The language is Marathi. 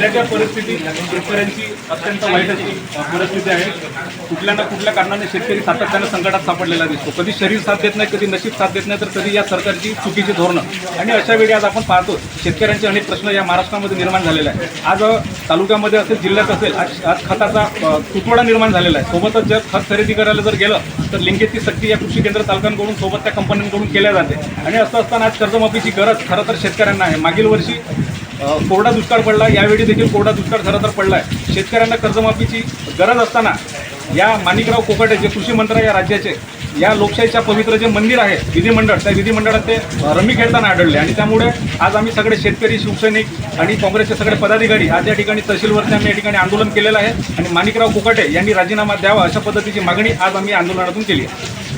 सध्याच्या परिस्थितीत शेतकऱ्यांची अत्यंत वाईट अशी परिस्थिती आहे. कुठल्या ना कुठल्या कारणाने शेतकरी सातत्यानं संकटात सापडलेला दिसतो. कधी शरीर साथ देत नाही कधी नशीब साथ देत नाही तर कधी या सरकारची चुकीची धोरणं. आणि अशा वेळी आज आपण पाहतो शेतकऱ्यांचे अनेक प्रश्न या महाराष्ट्रामध्ये निर्माण झालेले आहे आज तालुक्यामध्ये असेल जिल्ह्यात असेल आज आज खताचा तुटवडा निर्माण झालेला आहे. सोबतच जर खत खरेदी करायला जर गेलं तर लिंकेची सक्ती या कृषी केंद्र चालकांकडून सोबत त्या कंपन्यांकडून केल्या जाते. आणि असं असताना आज कर्जमाफीची गरज खरं तर शेतकऱ्यांना आहे. मागील वर्षी कोरडा दुष्काळ पडला यावेळी देखील कोरडा दुष्काळ खरं तर पडला आहे शेतकऱ्यांना कर्जमाफीची गरज असताना या माणिकराव कोकाटे जे कृषी मंत्री या राज्याचे या लोकशाहीच्या पवित्र जे मंदिर आहे विधिमंडळ त्या विधिमंडळात ते रमी खेळताना आढळले. आणि त्यामुळे आज आम्ही सगळे शेतकरी शिवसैनिक आणि काँग्रेसचे सगळे पदाधिकारी आज या ठिकाणी तहसीलवरती आम्ही या ठिकाणी आंदोलन केलेलं आहे. आणि माणिकराव कोकाटे यांनी राजीनामा द्यावा अशा पद्धतीची मागणी आज आम्ही आंदोलनातून केली आहे.